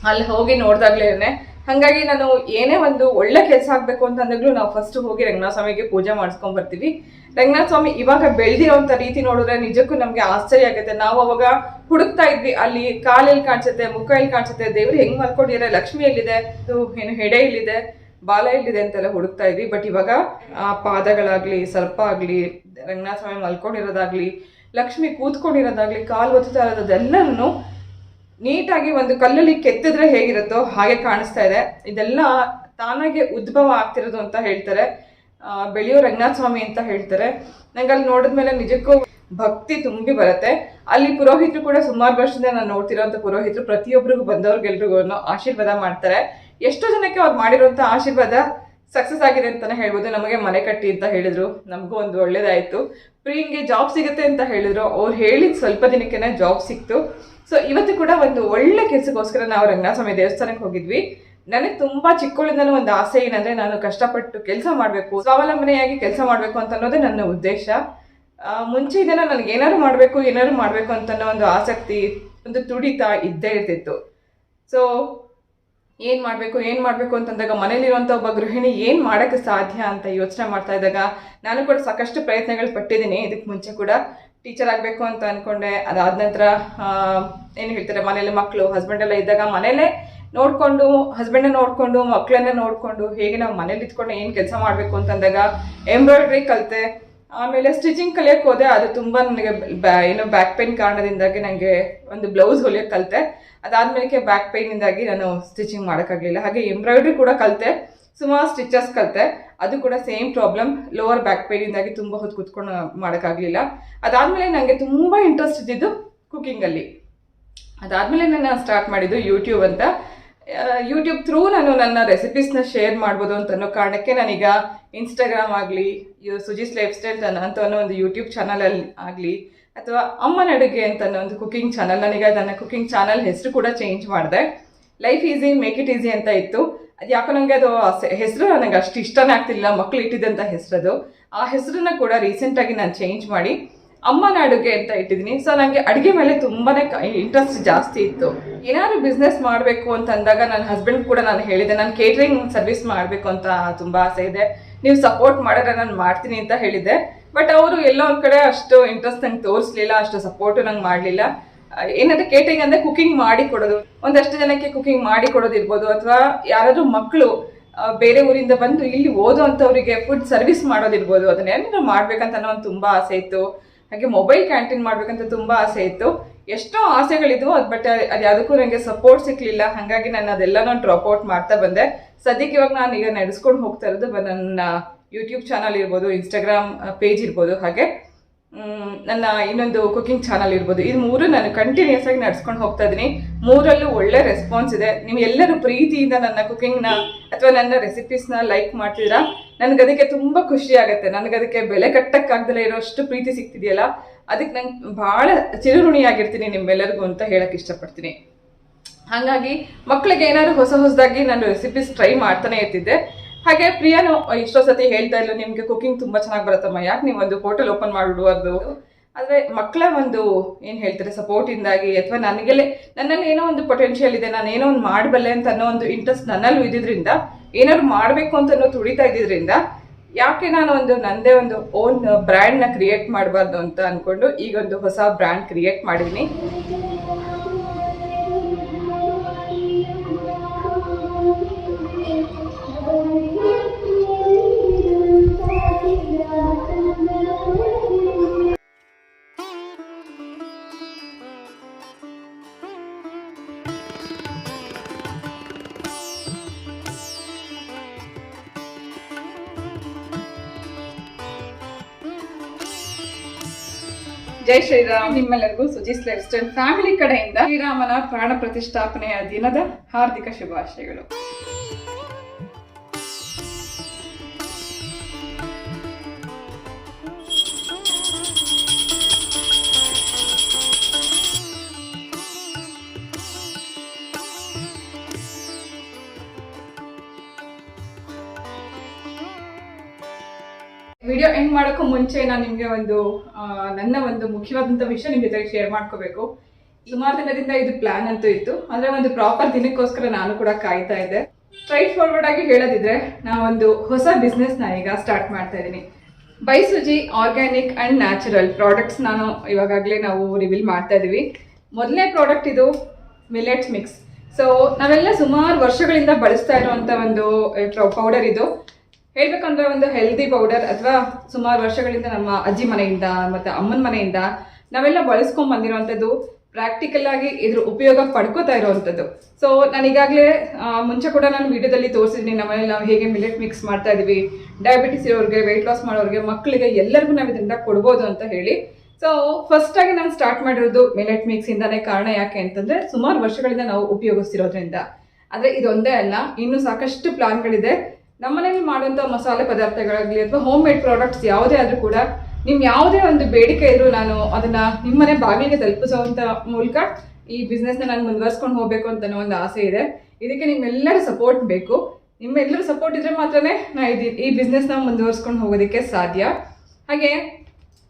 ಅಲ್ಲಿ ಹೋಗಿ ನೋಡ್ದಾಗ್ಲೇನೆ. ಹಂಗಾಗಿ ನಾನು ಏನೇ ಒಂದು ಒಳ್ಳೆ ಕೆಲಸ ಆಗ್ಬೇಕು ಅಂತಂದಾಗ್ಲೂ ನಾವು ಫಸ್ಟ್ ಹೋಗಿ ರಂಗನಾಥ ಸ್ವಾಮಿಗೆ ಪೂಜೆ ಮಾಡಿಸ್ಕೊಂಡ್ ಬರ್ತೀವಿ. ರಂಗನಾಥ ಸ್ವಾಮಿ ಇವಾಗ ಬೆಳೆದಿರೋಂಥ ರೀತಿ ನೋಡಿದ್ರೆ ನಿಜಕ್ಕೂ ನಮಗೆ ಆಶ್ಚರ್ಯ ಆಗುತ್ತೆ. ನಾವು ಅವಾಗ ಹುಡುಕ್ತಾ ಇದ್ವಿ, ಅಲ್ಲಿ ಕಾಲಲ್ಲಿ ಕಾಣಿಸುತ್ತೆ ಮುಖ ಎಲ್ಲಿ ಕಾಣಿಸುತ್ತೆ, ದೇವ್ರು ಹೆಂಗ್ ಮಲ್ಕೊಂಡಿದ್ದಾರೆ ಲಕ್ಷ್ಮಿ ಎಲ್ಲಿದೆ ಏನು ಹೆಡೆ ಇಲ್ಲಿದೆ ಬಾಲ ಎಲ್ಲಿದೆ ಅಂತೆಲ್ಲ ಹುಡುಕ್ತಾ ಇದ್ವಿ. ಬಟ್ ಇವಾಗ ಆ ಪಾದಗಳಾಗ್ಲಿ, ಸರ್ಪ ಆಗ್ಲಿ ರಂಗನಾಥ ಸ್ವಾಮಿ ಮಲ್ಕೊಂಡಿರೋದಾಗ್ಲಿ, ಲಕ್ಷ್ಮಿ ಕೂತ್ಕೊಂಡಿರೋದಾಗ್ಲಿ, ಕಾಲು ಒತ್ತುತ್ತಾ ಇರೋದೆಲ್ಲನೂ ನೀಟಾಗಿ ಒಂದು ಕಲ್ಲಲ್ಲಿ ಕೆತ್ತಿದ್ರೆ ಹೇಗಿರುತ್ತೋ ಹಾಗೆ ಕಾಣಿಸ್ತಾ ಇದೆ. ಇದೆಲ್ಲ ತಾನಾಗೆ ಉದ್ಭವ ಆಗ್ತಿರೋದು ಅಂತ ಹೇಳ್ತಾರೆ. ಬೆಳೆಯೋ ರಂಗನಾಥ ಸ್ವಾಮಿ ಅಂತ ಹೇಳ್ತಾರೆ. ನಂಗೆ ಅಲ್ಲಿ ನೋಡಿದ್ಮೇಲೆ ನಿಜಕ್ಕೂ ಭಕ್ತಿ ತುಂಬಿ ಬರುತ್ತೆ. ಅಲ್ಲಿ ಪುರೋಹಿತರು ಕೂಡ ಸುಮಾರು ವರ್ಷದಿಂದ ನಾನು ನೋಡ್ತಿರೋಂಥ ಪುರೋಹಿತರು ಪ್ರತಿಯೊಬ್ಬರಿಗೂ ಬಂದವ್ರಿಗೆಲ್ರಿಗೂ ಆಶೀರ್ವಾದ ಮಾಡ್ತಾರೆ. ಎಷ್ಟೋ ಜನಕ್ಕೆ ಅವ್ರು ಮಾಡಿರುವಂಥ ಆಶೀರ್ವಾದ ಸಕ್ಸಸ್ ಆಗಿದೆ ಅಂತಾನೆ ಹೇಳ್ಬೋದು. ನಮಗೆ ಮನೆ ಕಟ್ಟಿ ಅಂತ ಹೇಳಿದ್ರು. ನಮಗೂ ಒಂದು ಒಳ್ಳೇದಾಯ್ತು. ಪ್ರಿಯಂಗೆ ಜಾಬ್ ಸಿಗುತ್ತೆ ಅಂತ ಹೇಳಿದ್ರು. ಅವ್ರು ಹೇಳಿದ ಸ್ವಲ್ಪ ದಿನಕ್ಕೆ ಜಾಬ್ ಸಿಕ್ತು. ಸೊ ಇವತ್ತು ಕೂಡ ಒಂದು ಒಳ್ಳೆ ಕೆಲಸಕ್ಕೋಸ್ಕರ ನಾವು ರಂಗನಾಥ ಸ್ವಾಮಿ ದೇವಸ್ಥಾನಕ್ಕೆ ಹೋಗಿದ್ವಿ. ನನಗೆ ತುಂಬಾ ಚಿಕ್ಕವಳಿಂದನೂ ಒಂದು ಆಸೆ ಏನಂದ್ರೆ ನಾನು ಕಷ್ಟಪಟ್ಟು ಕೆಲಸ ಮಾಡಬೇಕು, ಸ್ವಾವಲಂಬನೆಯಾಗಿ ಕೆಲಸ ಮಾಡಬೇಕು ಅಂತ ಅನ್ನೋದೇ ನನ್ನ ಉದ್ದೇಶ. ಮುಂಚೆ ಇದನ್ನ ನನಗೆ ಏನಾದ್ರು ಮಾಡಬೇಕು ಏನಾದ್ರು ಮಾಡಬೇಕು ಅಂತ ಒಂದು ಆಸಕ್ತಿ, ಒಂದು ತುಡಿತ ಇದ್ದೇ ಇರ್ತಿತ್ತು. ಸೊ ಏನ್ ಮಾಡ್ಬೇಕು ಏನ್ ಮಾಡ್ಬೇಕು ಅಂತಂದಾಗ ಮನೇಲಿರುವಂತ ಒಬ್ಬ ಗೃಹಿಣಿ ಏನ್ ಮಾಡಕ್ಕೆ ಸಾಧ್ಯ ಅಂತ ಯೋಚನೆ ಮಾಡ್ತಾ ಇದ್ದಾಗ ನಾನು ಕೂಡ ಸಾಕಷ್ಟು ಪ್ರಯತ್ನಗಳು ಪಟ್ಟಿದ್ದೀನಿ. ಇದಕ್ಕೆ ಮುಂಚೆ ಕೂಡ ಟೀಚರ್ ಆಗಬೇಕು ಅಂತ ಅನ್ಕೊಂಡೆ. ಅದಾದ ನಂತರ ಏನು ಹೇಳ್ತಾರೆ, ಮನೇಲಿ ಮಕ್ಕಳು ಹಸ್ಬೆಂಡ್ ಎಲ್ಲ ಇದ್ದಾಗ ಮನೇಲೇ ನೋಡ್ಕೊಂಡು ಹಸ್ಬೆಂಡ್ ನೋಡ್ಕೊಂಡು ಮಕ್ಕಳನ್ನ ನೋಡ್ಕೊಂಡು ಹೇಗೆ ನಾವು ಮನೇಲಿ ಇದ್ಕೊಂಡು ಏನು ಕೆಲಸ ಮಾಡಬೇಕು ಅಂತಂದಾಗ ಎಂಬ್ರಾಯ್ಡ್ರಿ ಕಲಿತೆ. ಆಮೇಲೆ ಸ್ಟಿಚಿಂಗ್ ಕಲಿಯಕ್ಕೆ ಹೋದೆ. ಅದು ತುಂಬಾ ನನಗೆ ಬ್ಯಾ- ಏನೋ ಬ್ಯಾಕ್ ಪೇನ್ ಕಾರಣದಿಂದಾಗಿ ನನಗೆ ಒಂದು ಬ್ಲೌಸ್ ಹೊಲಿಯಕ್ ಕಲಿತೆ. ಅದಾದ್ಮೇಲೆ ಬ್ಯಾಕ್ ಪೇನಿಂದಾಗಿ ನಾನು ಸ್ಟಿಚಿಂಗ್ ಮಾಡೋಕ್ಕಾಗಲಿಲ್ಲ. ಹಾಗೆ ಎಂಬ್ರಾಯ್ಡ್ರಿ ಕೂಡ ಕಲಿತೆ, ಸುಮಾರು ಸ್ಟಿಚಸ್ ಕಲಿತೆ. ಅದು ಕೂಡ ಸೇಮ್ ಪ್ರಾಬ್ಲಮ್ ಲೋವರ್ ಬ್ಯಾಕ್ ಪೇನಿಂದಾಗಿ ತುಂಬ ಹೊತ್ತು ಕುತ್ಕೊಂಡು ಮಾಡೋಕ್ಕಾಗಲಿಲ್ಲ. ಅದಾದಮೇಲೆ ನನಗೆ ತುಂಬ ಇಂಟ್ರೆಸ್ಟ್ ಇದ್ದಿದ್ದು ಕುಕ್ಕಿಂಗಲ್ಲಿ ಅದಾದಮೇಲೆ ನಾನು ಸ್ಟಾರ್ಟ್ ಮಾಡಿದ್ದು ಯೂಟ್ಯೂಬ್ ಅಂತ. ಯೂಟ್ಯೂಬ್ ಥ್ರೂ ನಾನು ನನ್ನ ರೆಸಿಪೀಸ್ನ ಶೇರ್ ಮಾಡ್ಬೋದು ಅಂತ ಅನ್ನೋ ಕಾರಣಕ್ಕೆ ನಾನೀಗ ಇನ್ಸ್ಟಾಗ್ರಾಮ್ ಆಗಲಿ ಸುಜಿಸ್ ಲೈಫ್ ಸ್ಟೈಲ್ ಅಂತ ಅನ್ನೋ ಒಂದು ಯೂಟ್ಯೂಬ್ ಚಾನಲಲ್ಲಿ ಆಗಲಿ ಅಥವಾ ಅಮ್ಮನ ಅಡುಗೆ ಅಂತ ಒಂದು ಕುಕಿಂಗ್ ಚಾನಲ್ ನನಗೆ ನನ್ನ ಕುಕಿಂಗ್ ಚಾನಲ್ ಹೆಸರು ಕೂಡ ಚೇಂಜ್ ಮಾಡಿದೆ. Life easy make it easy ಅಂತ ಇತ್ತು. ಅದು ಯಾಕೋ ನನಗೆ ಅದು ಹೆಸರು ನನಗೆ ಅಷ್ಟು ಇಷ್ಟನೇ ಆಗ್ತಿಲ್ಲ ಮಕ್ಕಳು ಇಟ್ಟಿದ್ದಂಥ ಹೆಸರದು. ಆ ಹೆಸರನ್ನ ಕೂಡ ರೀಸೆಂಟಾಗಿ ನಾನು ಚೇಂಜ್ ಮಾಡಿ ಅಮ್ಮನ ಅಡುಗೆ ಅಂತ ಇಟ್ಟಿದ್ದೀನಿ. ಸೊ ನನಗೆ ಅಡುಗೆ ಮೇಲೆ ತುಂಬಾ ಇಂಟ್ರೆಸ್ಟ್ ಜಾಸ್ತಿ ಇತ್ತು. ಏನಾದ್ರು ಬಿಸ್ನೆಸ್ ಮಾಡಬೇಕು ಅಂತ ಅಂದಾಗ ನನ್ನ ಹಸ್ಬೆಂಡ್ ಕೂಡ ನಾನು ಹೇಳಿದೆ ನಾನು ಕೇಟ್ರಿಂಗ್ ಸರ್ವಿಸ್ ಮಾಡಬೇಕು ಅಂತ ತುಂಬ ಆಸೆ ಇದೆ. ನೀವು ಸಪೋರ್ಟ್ ಮಾಡಿದ್ರೆ ನಾನು ಮಾಡ್ತೀನಿ ಅಂತ ಹೇಳಿದ್ದೆ. ಬಟ್ ಅವರು ಎಲ್ಲೋ ಒಂದ್ ಕಡೆ ಅಷ್ಟು ಇಂಟ್ರೆಸ್ಟ್ ನಂಗೆ ತೋರಿಸ್ಲಿಲ್ಲ, ಅಷ್ಟು ಸಪೋರ್ಟ್ ನಂಗೆ ಮಾಡಲಿಲ್ಲ. ಏನಂದ್ರೆ ಕೇಟರಿಂಗ್ ಅಂದ್ರೆ ಕುಕಿಂಗ್ ಮಾಡಿ ಕೊಡೋದು. ಒಂದಷ್ಟು ಜನಕ್ಕೆ ಕುಕಿಂಗ್ ಮಾಡಿ ಕೊಡೋದಿರ್ಬೋದು ಅಥವಾ ಯಾರಾದ್ರೂ ಮಕ್ಕಳು ಬೇರೆ ಊರಿಂದ ಬಂದು ಇಲ್ಲಿ ಓದುವಂಥವ್ರಿಗೆ ಫುಡ್ ಸರ್ವಿಸ್ ಮಾಡೋದಿರ್ಬೋದು ಅದನ್ನೇನಾದ್ರು ಮಾಡ್ಬೇಕಂತ ಅನ್ನೋ ಒಂದು ತುಂಬಾ ಆಸೆ ಇತ್ತು. ಹಾಗೆ ಮೊಬೈಲ್ ಕ್ಯಾಂಟೀನ್ ಮಾಡ್ಬೇಕಂತ ತುಂಬಾ ಆಸೆ ಇತ್ತು. ಎಷ್ಟೋ ಆಸೆಗಳಿದ್ವು, ಅದು ಬಟ್ ಅದು ಯಾವುದಕ್ಕೂ ನನಗೆ ಸಪೋರ್ಟ್ ಸಿಕ್ಲಿಲ್ಲ. ಹಾಗಾಗಿ ನಾನು ಅದೆಲ್ಲನೂ ಡ್ರಾಪ್ ಔಟ್ ಮಾಡ್ತಾ ಬಂದೆ. ಸದ್ಯಕ್ಕೆ ಇವಾಗ ನಾನು ಈಗ ನಡೆಸ್ಕೊಂಡು ಹೋಗ್ತಾ ಇರೋದು ನನ್ನ ಯೂಟ್ಯೂಬ್ ಚಾನಲ್ ಇರ್ಬೋದು ಇನ್ಸ್ಟಾಗ್ರಾಮ್ ಪೇಜ್ ಇರ್ಬೋದು, ಹಾಗೆ ನನ್ನ ಇನ್ನೊಂದು ಕುಕಿಂಗ್ ಚಾನಲ್ ಇರ್ಬೋದು. ಇದು ಮೂರು ನಾನು ಕಂಟಿನ್ಯೂಸ್ ಆಗಿ ನಡ್ಸ್ಕೊಂಡು ಹೋಗ್ತಾ ಇದ್ದೀನಿ. ಮೂರಲ್ಲೂ ಒಳ್ಳೆ ರೆಸ್ಪಾನ್ಸ್ ಇದೆ. ನೀವು ಎಲ್ಲರೂ ಪ್ರೀತಿಯಿಂದ ನನ್ನ ಕುಕಿಂಗ್ನ ಅಥವಾ ನನ್ನ ರೆಸಿಪೀಸ್ನ ಲೈಕ್ ಮಾಡ್ತಿದ್ದೀರಾ? ನನಗೆ ಅದಕ್ಕೆ ತುಂಬ ಖುಷಿ ಆಗುತ್ತೆ. ನನಗೆ ಅದಕ್ಕೆ ಬೆಲೆ ಕಟ್ಟಕ್ಕಾಗ್ದಲೇ ಇರೋಷ್ಟು ಪ್ರೀತಿ ಸಿಗ್ತಿದೆಯಲ್ಲ? ಅದಕ್ಕೆ ನಂಗೆ ಭಾಳ ಚಿರಋಣಿಯಾಗಿರ್ತೀನಿ ನಿಮ್ಮೆಲ್ಲರಿಗೂ ಅಂತ ಹೇಳಕ್ಕೆ ಇಷ್ಟಪಡ್ತೀನಿ. ಹಾಗಾಗಿ ಮಕ್ಕಳಿಗೆ ಏನಾದ್ರು ಹೊಸ ಹೊಸದಾಗಿ ನಾನು ರೆಸಿಪೀಸ್ ಟ್ರೈ ಮಾಡ್ತಾನೆ ಇರ್ತಿದ್ದೆ. ಹಾಗೆ ಪ್ರಿಯಾನು ಎಷ್ಟೋ ಸತಿ ಹೇಳ್ತಾ ಇಲ್ಲ ನಿಮ್ಗೆ ಕುಕಿಂಗ್ ತುಂಬಾ ಚೆನ್ನಾಗಿ ಬರುತ್ತಮ್ಮ, ಯಾಕೆ ನೀವು ಒಂದು ಹೋಟೆಲ್ ಓಪನ್ ಮಾಡಿಬಿಡುವುದು ಆದ್ರೆ ಮಕ್ಕಳ ಒಂದು ಏನ್ ಹೇಳ್ತಾರೆ ಸಪೋರ್ಟ್ ಇಂದಾಗಿ ಅಥವಾ ನನಗೆಲ್ಲ, ನನ್ನಲ್ಲಿ ಏನೋ ಒಂದು ಪೊಟೆನ್ಷಿಯಲ್ ಇದೆ, ನಾನು ಏನೋ ಒಂದು ಮಾಡಬಲ್ಲೆ ಅಂತ ಅನ್ನೋ ಒಂದು ಇಂಟ್ರೆಸ್ಟ್ ನನ್ನಲ್ಲೂ ಇದ್ದಿದ್ರಿಂದ, ಏನಾದ್ರು ಮಾಡಬೇಕು ಅಂತ ಅನ್ನೋ ತುಡಿತಾ ಇದ್ದಿದ್ರಿಂದ, ಯಾಕೆ ನಾನು ಒಂದು ನಂದೇ ಒಂದು ಓನ್ ಬ್ರ್ಯಾಂಡ್ನ ಕ್ರಿಯೇಟ್ ಮಾಡಬಾರ್ದು ಅಂತ ಅನ್ಕೊಂಡು ಈಗ ಒಂದು ಹೊಸ ಬ್ರ್ಯಾಂಡ್ ಕ್ರಿಯೇಟ್ ಮಾಡಿದೀನಿ. ಜೈ ಶ್ರೀರಾಮ್. ನಿಮ್ಮೆಲ್ಲರಿಗೂ ಸುಜಿಸ್ ಲೈಫ್ ಸ್ಟೈಲ್ ಫ್ಯಾಮಿಲಿ ಕಡೆಯಿಂದ ಶ್ರೀರಾಮನ ಪ್ರಾಣ ಪ್ರತಿಷ್ಠಾಪನೆಯ ದಿನದ ಹಾರ್ದಿಕ ಶುಭಾಶಯಗಳು. ಎಂಡ್ ಮಾಡೋಕ್ಕೂ ಮುಂಚೆ ನಾನು ನಿಮಗೆ ಒಂದು ನನ್ನ ಒಂದು ಮುಖ್ಯವಾದಂಥ ವಿಷಯ ನಿಮ್ಮ ಜೊತೆಗೆ ಶೇರ್ ಮಾಡ್ಕೋಬೇಕು. ಸುಮಾರು ದಿನದಿಂದ ಇದು ಪ್ಲಾನ್ ಅಂತೂ ಇತ್ತು. ಅಂದರೆ ಒಂದು ಪ್ರಾಪರ್ ದಿನಕ್ಕೋಸ್ಕರ ನಾನು ಕೂಡ ಕಾಯ್ತಾ ಇದ್ದೆ. ಸ್ಟ್ರೈಟ್ ಫಾರ್ವರ್ಡ್ ಆಗಿ ಹೇಳೋದಿದ್ರೆ ನಾವೊಂದು ಹೊಸ ಬಿಸ್ನೆಸ್ನ ಈಗ ಸ್ಟಾರ್ಟ್ ಮಾಡ್ತಾ ಇದ್ದೀನಿ. ಬೈಸುಜಿ ಆರ್ಗ್ಯಾನಿಕ್ ಅಂಡ್ ನ್ಯಾಚುರಲ್ ಪ್ರಾಡಕ್ಟ್ಸ್ ನಾನು ಇವಾಗಲೇ ನಾವು ರಿವೀಲ್ ಮಾಡ್ತಾ ಇದ್ದೀವಿ. ಮೊದಲನೇ ಪ್ರಾಡಕ್ಟ್ ಇದು ಮಿಲೆಟ್ಸ್ ಮಿಕ್ಸ್ ಸೊ ನಾವೆಲ್ಲ ಸುಮಾರು ವರ್ಷಗಳಿಂದ ಬಳಸ್ತಾ ಇರುವಂತ ಒಂದು ಪೌಡರ್ ಇದು. ಹೇಳ್ಬೇಕಂದ್ರೆ ಒಂದು ಹೆಲ್ದಿ ಪೌಡರ್ ಅಥವಾ ಸುಮಾರು ವರ್ಷಗಳಿಂದ ನಮ್ಮ ಅಜ್ಜಿ ಮನೆಯಿಂದ ಮತ್ತೆ ಅಮ್ಮನ ಮನೆಯಿಂದ ನಾವೆಲ್ಲ ಬಳಸ್ಕೊಂಡ್ ಬಂದಿರುವಂತದ್ದು ಪ್ರಾಕ್ಟಿಕಲ್ ಆಗಿ ಇದ್ರ ಉಪಯೋಗ ಪಡ್ಕೋತಾ ಇರೋವಂಥದ್ದು. ಸೊ ನಾನು ಈಗಾಗಲೇ ಮುಂಚೆ ಕೂಡ ನಾನು ವಿಡಿಯೋದಲ್ಲಿ ತೋರಿಸಿದ್ದೀನಿ ನಮ್ಮನೇಲಿ ನಾವು ಹೇಗೆ ಮಿಲೆಟ್ ಮಿಕ್ಸ್ ಮಾಡ್ತಾ ಇದೀವಿ ಡಯಾಬಿಟಿಸ್ ಇರೋರಿಗೆ ವೆಯ್ಟ್ ಲಾಸ್ ಮಾಡೋರಿಗೆ ಮಕ್ಕಳಿಗೆ ಎಲ್ಲರಿಗೂ ನಾವು ಇದರಿಂದ ಕೊಡ್ಬೋದು ಅಂತ ಹೇಳಿ. ಸೊ ಫಸ್ಟ್ ಆಗಿ ನಾನು ಸ್ಟಾರ್ಟ್ ಮಾಡಿರೋದು ಮಿಲೆಟ್ ಮಿಕ್ಸ್ ಇಂದಾನೇ ಕಾರಣ ಯಾಕೆ ಅಂತಂದ್ರೆ ಸುಮಾರು ವರ್ಷಗಳಿಂದ ನಾವು ಉಪಯೋಗಿಸ್ತಿರೋದ್ರಿಂದ. ಆದ್ರೆ ಇದೊಂದೇ ಅಲ್ಲ, ಇನ್ನು ಸಾಕಷ್ಟು ಪ್ಲಾನ್ಗಳಿದೆ ನಮ್ಮನೇಲಿ ಮಾಡುವಂಥ ಮಸಾಲೆ ಪದಾರ್ಥಗಳಾಗಲಿ ಅಥವಾ ಹೋಮ್ ಮೇಡ್ ಪ್ರಾಡಕ್ಟ್ಸ್ ಯಾವುದೇ ಆದ್ರೂ ಕೂಡ ನಿಮ್ಮ ಯಾವುದೇ ಒಂದು ಬೇಡಿಕೆ ಇದ್ರೂ ನಾನು ಅದನ್ನ ನಿಮ್ಮನೆ ಬಾಗಿಲಿಗೆ ತಲುಪಿಸುವಂತ ಮೂಲಕ ಈ ಬಿಸ್ನೆಸ್ನ ನಾನು ಮುಂದುವರ್ಸ್ಕೊಂಡು ಹೋಗ್ಬೇಕು ಅಂತ ಒಂದು ಆಸೆ ಇದೆ. ಇದಕ್ಕೆ ನಿಮ್ಮೆಲ್ಲರ ಸಪೋರ್ಟ್ ಬೇಕು. ನಿಮ್ಮೆಲ್ಲರ ಸಪೋರ್ಟ್ ಇದ್ರೆ ಮಾತ್ರನೇ ನಾ ಇದು ಈ ಬಿಸ್ನೆಸ್ನ ಮುಂದುವರ್ಸ್ಕೊಂಡು ಹೋಗೋದಕ್ಕೆ ಸಾಧ್ಯ. ಹಾಗೆ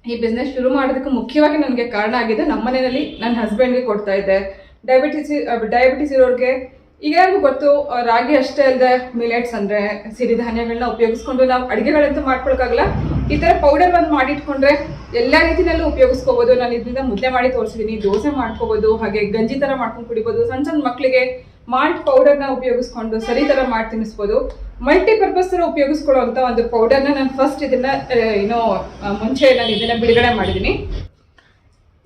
ಈ ಬಿಸ್ನೆಸ್ ಶುರು ಮಾಡೋದಕ್ಕೆ ಮುಖ್ಯವಾಗಿ ನನಗೆ ಕಾರಣ ಆಗಿದೆ ನಮ್ಮನೆಯಲ್ಲಿ ನನ್ನ ಹಸ್ಬೆಂಡ್ಗೆ ಕೊಡ್ತಾ ಇದ್ದೆ. ಡಯಾಬಿಟಿಸ್ ಡಯಾಬಿಟಿಸ್ ಇರೋರಿಗೆ ಈಗ ಯಾರಿಗೂ ಗೊತ್ತು ರಾಗಿ ಅಷ್ಟೇ ಅಲ್ಲದೆ ಮಿಲೆಟ್ಸ್ ಅಂದ್ರೆ ಸಿರಿಧಾನ್ಯಗಳನ್ನ ಉಪಯೋಗಿಸ್ಕೊಂಡು ನಾವು ಅಡುಗೆಗಳಂತೂ ಮಾಡ್ಕೊಳಕ್ಕಾಗಲ್ಲ. ಈ ಥರ ಪೌಡರ್ ಒಂದು ಮಾಡಿಟ್ಕೊಂಡ್ರೆ ಎಲ್ಲ ರೀತಿಯಲ್ಲೂ ಉಪಯೋಗಿಸ್ಕೋಬೋದು. ನಾನು ಇದರಿಂದ ಮುದ್ದೆ ಮಾಡಿ ತೋರಿಸಿದ್ದೀನಿ ದೋಸೆ ಮಾಡ್ಕೋಬೋದು, ಹಾಗೆ ಗಂಜಿ ಥರ ಮಾಡ್ಕೊಂಡು ಕುಡಿಬೋದು ಸಣ್ಣ ಸಣ್ಣ ಮಕ್ಕಳಿಗೆ ಮಾಲ್ಟ್ ಪೌಡರ್ನ ಉಪಯೋಗಿಸ್ಕೊಂಡು ಸರಿ ಥರ ಮಾಡಿ ತಿನ್ನಿಸ್ಬೋದು. ಮಲ್ಟಿಪರ್ಪಸ್ ಥರ ಉಪಯೋಗಿಸ್ಕೊಳ್ಳುವಂಥ ಒಂದು ಪೌಡರ್ನ ನಾನು ಫಸ್ಟ್ ಇದನ್ನ ಏನೋ ಮುಂಚೆ ನಾನು ಇದನ್ನ ಬಿಡುಗಡೆ ಮಾಡಿದ್ದೀನಿ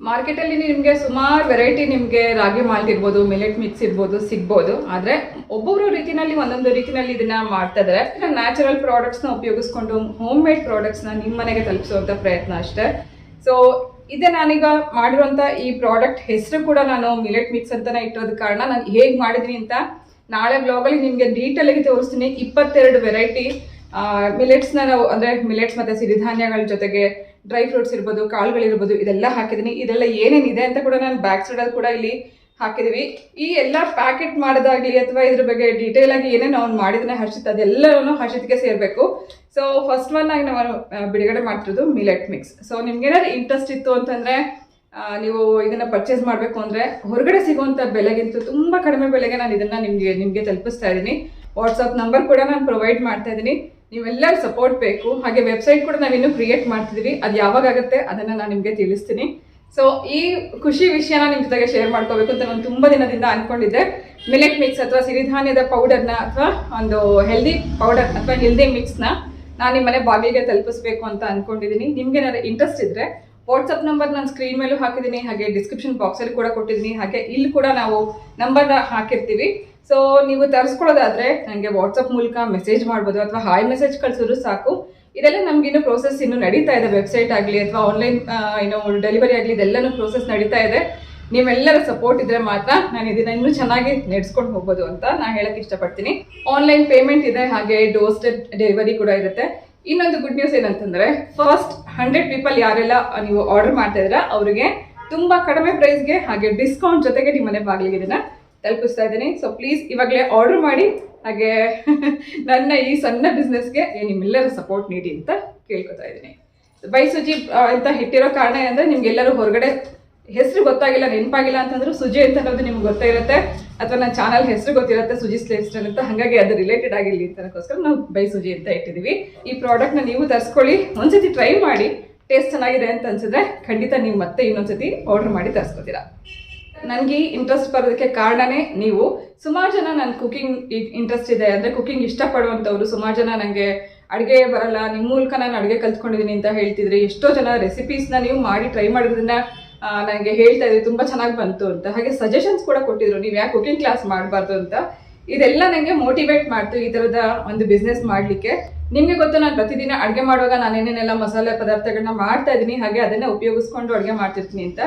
ಮಾರ್ಕೆಟಲ್ಲಿ ನಿಮಗೆ ಸುಮಾರು ವೆರೈಟಿ ನಿಮಗೆ ರಾಗಿ ಮಾಲ್ಟ್ ಇರ್ಬೋದು ಮಿಲೆಟ್ ಮಿಕ್ಸ್ ಇರ್ಬೋದು, ಸಿಗ್ಬೋದು. ಆದರೆ ಒಬ್ಬೊಬ್ಬರು ರೀತಿನಲ್ಲಿ ಒಂದೊಂದು ರೀತಿನಲ್ಲಿ ಇದನ್ನ ಮಾಡ್ತಾ ಇದ್ದಾರೆ ನ್ಯಾಚುರಲ್ ಪ್ರಾಡಕ್ಟ್ಸ್ನ ಉಪಯೋಗಿಸ್ಕೊಂಡು ಹೋಮ್ ಮೇಡ್ ಪ್ರಾಡಕ್ಟ್ಸ್ನ ನಿಮ್ಮ ಮನೆಗೆ ತಲುಪಿಸುವಂಥ ಪ್ರಯತ್ನ ಅಷ್ಟೇ. ಸೊ ಇದೇ ನಾನೀಗ ಮಾಡಿರುವಂಥ ಈ ಪ್ರಾಡಕ್ಟ್ ಹೆಸರು ಕೂಡ ನಾನು ಮಿಲೆಟ್ ಮಿಕ್ಸ್ ಅಂತಾನೆ ಇಟ್ಟೋದ ಕಾರಣ ನಾನು ಹೇಗೆ ಮಾಡಿದ್ದೀನಿ ಅಂತ ನಾಳೆ ಬ್ಲಾಗಲ್ಲಿ ನಿಮಗೆ ಡೀಟೇಲಾಗಿ ತೋರಿಸ್ತೀನಿ. ಇಪ್ಪತ್ತೆರಡು ವೆರೈಟಿ ಮಿಲೆಟ್ಸ್ನ ನಾವು ಅಂದರೆ ಮಿಲೆಟ್ಸ್ ಮತ್ತು ಸಿರಿಧಾನ್ಯಗಳ ಜೊತೆಗೆ ಡ್ರೈ ಫ್ರೂಟ್ಸ್ ಇರ್ಬೋದು ಕಾಳುಗಳಿರ್ಬೋದು ಇದೆಲ್ಲ ಹಾಕಿದ್ದೀನಿ. ಇದೆಲ್ಲ ಏನೇನಿದೆ ಅಂತ ಕೂಡ ನಾನು ಬ್ಯಾಕ್ ಸೈಡಲ್ಲಿ ಕೂಡ ಇಲ್ಲಿ ಹಾಕಿದ್ದೀವಿ ಈ ಎಲ್ಲ ಪ್ಯಾಕೆಟ್ ಮಾಡೋದಾಗಲಿ ಅಥವಾ ಇದ್ರ ಬಗ್ಗೆ ಡೀಟೇಲ್ ಆಗಿ ಏನೇನು ಅವ್ನು ಮಾಡಿದ್ರೆ ಹರ್ಷಿತ್ ಅದೆಲ್ಲರೂ ಹರ್ಷಿತ್ಗೆ ಸೇರಬೇಕು. ಸೊ ಫಸ್ಟ್ ಒನ್ ಆಗಿ ನಾವು ಬಿಡುಗಡೆ ಮಾಡ್ತಿರೋದು ಮಿಲೆಟ್ ಮಿಕ್ಸ್ ಸೊ ನಿಮ್ಗೆ ಏನಾದ್ರು ಇಂಟ್ರೆಸ್ಟ್ ಇತ್ತು ಅಂತಂದ್ರೆ ನೀವು ಇದನ್ನ ಪರ್ಚೇಸ್ ಮಾಡಬೇಕು ಅಂದ್ರೆ ಹೊರಗಡೆ ಸಿಗುವಂಥ ಬೆಲೆಗಿಂತ ತುಂಬಾ ಕಡಿಮೆ ಬೆಲೆಗೆ ನಾನು ಇದನ್ನ ನಿಮಗೆ ನಿಮಗೆ ತಲುಪಿಸ್ತಾ ಇದ್ದೀನಿ. ವಾಟ್ಸಪ್ ನಂಬರ್ ಕೂಡ ನಾನು ಪ್ರೊವೈಡ್ ಮಾಡ್ತಾ ಇದ್ದೀನಿ. ನೀವೆಲ್ಲರೂ ಸಪೋರ್ಟ್ ಬೇಕು. ಹಾಗೆ ವೆಬ್ಸೈಟ್ ಕೂಡ ನಾವಿನ್ನೂ ಕ್ರಿಯೇಟ್ ಮಾಡ್ತಿದ್ದೀವಿ ಅದು ಯಾವಾಗ ಅದನ್ನ ನಾನು ನಿಮಗೆ ತಿಳಿಸ್ತೀನಿ. ಸೊ ಈ ಖುಷಿ ವಿಷಯನ ನಿಮ್ಮ ಜೊತೆಗೆ ಶೇರ್ ಮಾಡ್ಕೋಬೇಕು ಅಂತ ನಾನು ತುಂಬ ದಿನದಿಂದ ಅಂದ್ಕೊಂಡಿದ್ದೆ ಮಿಲೆಟ್ ಮಿಕ್ಸ್ ಅಥವಾ ಸಿರಿಧಾನ್ಯದ ಪೌಡರ್ನ ಅಥವಾ ಒಂದು ಹೆಲ್ದಿ ಪೌಡರ್ ಅಥವಾ ಹೆಲ್ದಿ ಮಿಕ್ಸ್ನ ನಾನು ನಿಮ್ಮ ಮನೆ ಬಾಗಿಲಿಗೆ ತಲುಪಿಸ್ಬೇಕು ಅಂತ ಅಂದ್ಕೊಂಡಿದ್ದೀನಿ ನಿಮ್ಗೆ ಏನಾದ್ರು ಇಂಟ್ರೆಸ್ಟ್ ಇದ್ರೆ ವಾಟ್ಸಪ್ ನಂಬರ್ ನಾನು ಸ್ಕ್ರೀನ್ ಮೇಲೂ ಹಾಕಿದ್ದೀನಿ ಹಾಗೆ ಡಿಸ್ಕ್ರಿಪ್ಷನ್ ಬಾಕ್ಸಲ್ಲಿ ಕೂಡ ಕೊಟ್ಟಿದ್ದೀನಿ ಹಾಗೆ ಇಲ್ಲಿ ಕೂಡ ನಾವು ನಂಬರ್ನ ಹಾಕಿರ್ತೀವಿ. ಸೊ ನೀವು ತರಿಸ್ಕೊಳ್ಳೋದಾದ್ರೆ ನನಗೆ ವಾಟ್ಸಪ್ ಮೂಲಕ ಮೆಸೇಜ್ ಮಾಡ್ಬೋದು ಅಥವಾ ಹಾಯ್ ಮೆಸೇಜ್ ಕಳಿಸಿದ್ರು ಸಾಕು. ಇದೆಲ್ಲ ನಮ್ಗೆ ಇನ್ನೂ ಪ್ರೋಸೆಸ್ ಇನ್ನು ನಡೀತಾ ಇದೆ ವೆಬ್ಸೈಟ್ ಆಗಲಿ ಅಥವಾ ಆನ್ಲೈನ್ ಏನು ಡೆಲಿವರಿ ಆಗಲಿ ಇದೆಲ್ಲನೂ ಪ್ರೋಸೆಸ್ ನಡೀತಾ ಇದೆ. ನೀವೆಲ್ಲರ ಸಪೋರ್ಟ್ ಇದ್ರೆ ಮಾತ್ರ ನಾನು ಇದನ್ನ ಇನ್ನೂ ಚೆನ್ನಾಗಿ ನಡೆಸ್ಕೊಂಡು ಹೋಗ್ಬೋದು ಅಂತ ನಾನು ಹೇಳಕ್ ಇಷ್ಟಪಡ್ತೀನಿ. ಆನ್ಲೈನ್ ಪೇಮೆಂಟ್ ಇದೆ, ಹಾಗೆ ಡೋರ್ ಸ್ಟೆಪ್ ಡೆಲಿವರಿ ಕೂಡ ಇರುತ್ತೆ. ಇನ್ನೊಂದು ಗುಡ್ ನ್ಯೂಸ್ ಏನಂತಂದ್ರೆ ಫಸ್ಟ್ ಹಂಡ್ರೆಡ್ ಪೀಪಲ್ ಯಾರೆಲ್ಲ ನೀವು ಆರ್ಡರ್ ಮಾಡ್ತಾ ಇದ್ರೆ ಅವರಿಗೆ ತುಂಬಾ ಕಡಿಮೆ ಪ್ರೈಸ್ಗೆ ಹಾಗೆ ಡಿಸ್ಕೌಂಟ್ ಜೊತೆಗೆ ನಿಮ್ಮನೆ ಬಾಗಿಲಿಗೆ ಇದನ್ನ ತಲುಪಿಸ್ತಾ ಇದ್ದೀನಿ. ಸೊ ಪ್ಲೀಸ್ ಇವಾಗಲೇ ಆರ್ಡರ್ ಮಾಡಿ. ಹಾಗೆ ನನ್ನ ಈ ಸಣ್ಣ ಬಿಸ್ನೆಸ್ಗೆ ನಿಮ್ಮೆಲ್ಲರ ಸಪೋರ್ಟ್ ನೀಡಿ ಅಂತ ಕೇಳ್ಕೊತಾ ಇದ್ದೀನಿ. ಬೈ ಸುಜಿ ಅಂತ ಇಟ್ಟಿರೋ ಕಾರಣ ಏನಂದ್ರೆ ನಿಮ್ಗೆಲ್ಲರೂ ಹೊರಗಡೆ ಹೆಸರು ಗೊತ್ತಾಗಿಲ್ಲ, ನೆನಪಾಗಿಲ್ಲ ಅಂತಂದ್ರೆ ಸುಜಿ ಅಂತ ಅನ್ನೋದು ನಿಮ್ಗೆ ಗೊತ್ತೇ ಇರುತ್ತೆ. ಅಥವಾ ನನ್ನ ಚಾನಲ್ ಹೆಸರು ಗೊತ್ತಿರುತ್ತೆ, ಸುಜಿ ಸ್ಲೇಸ್ಟ್ ಅಂತ. ಹಾಗಾಗಿ ಅದು ರಿಲೇಟೆಡ್ ಆಗಿರಲಿ ಅಂತಕ್ಕೋಸ್ಕರ ನಾವು ಬೈ ಸುಜಿ ಅಂತ ಇಟ್ಟಿದ್ದೀವಿ ಈ ಪ್ರಾಡಕ್ಟ್ನ ನೀವು ತರಿಸ್ಕೊಳ್ಳಿ. ಒಂದ್ಸತಿ ಟ್ರೈ ಮಾಡಿ. ಟೇಸ್ಟ್ ಚೆನ್ನಾಗಿದೆ ಅಂತ ಅನ್ಸಿದ್ರೆ ಖಂಡಿತ ನೀವು ಮತ್ತೆ ಇನ್ನೊಂದ್ಸತಿ ಆರ್ಡರ್ ಮಾಡಿ ತರಿಸ್ಕೊತೀರಾ. ನನಗೆ ಇಂಟ್ರೆಸ್ಟ್ ಬರೋದಕ್ಕೆ ಕಾರಣನೇ ನೀವು. ಸುಮಾರು ಜನ ನನ್ನ ಕುಕಿಂಗ್ ಇಂಟ್ರೆಸ್ಟ್ ಇದೆ. ಅಂದರೆ ಕುಕಿಂಗ್ ಇಷ್ಟಪಡುವಂಥವ್ರು. ಸುಮಾರು ಜನ ನನಗೆ ಅಡುಗೆ ಬರಲ್ಲ. ನಿಮ್ಮ ಮೂಲಕ ನಾನು ಅಡುಗೆ ಕಲ್ತ್ಕೊಂಡಿದ್ದೀನಿ ಅಂತ ಹೇಳ್ತಿದ್ರೆ ಎಷ್ಟೋ ಜನ ರೆಸಿಪೀಸ್ನ ನೀವು ಮಾಡಿ ಟ್ರೈ ಮಾಡೋದನ್ನ ನನಗೆ ಹೇಳ್ತಾ ಇದ್ರಿ ತುಂಬ ಚೆನ್ನಾಗಿ ಬಂತು ಅಂತ. ಹಾಗೆ ಸಜೆಷನ್ಸ್ ಕೂಡ ಕೊಟ್ಟಿದ್ರು. ನೀವು ಯಾಕೆ ಕುಕಿಂಗ್ ಕ್ಲಾಸ್ ಮಾಡಬಾರ್ದು ಅಂತ. ಇದೆಲ್ಲ ನನಗೆ ಮೋಟಿವೇಟ್ ಮಾಡ್ತು ಈ ಥರದ ಒಂದು ಬಿಸ್ನೆಸ್ ಮಾಡಲಿಕ್ಕೆ. ನಿಮಗೆ ಗೊತ್ತು, ನಾನು ಪ್ರತಿದಿನ ಅಡುಗೆ ಮಾಡುವಾಗ ನಾನು ಏನೇನೆಲ್ಲ ಮಸಾಲೆ ಪದಾರ್ಥಗಳನ್ನ ಮಾಡ್ತಾ ಇದ್ದೀನಿ. ಹಾಗೆ ಅದನ್ನೇ ಉಪಯೋಗಿಸ್ಕೊಂಡು ಅಡುಗೆ ಮಾಡ್ತಿರ್ತೀನಿ ಅಂತ.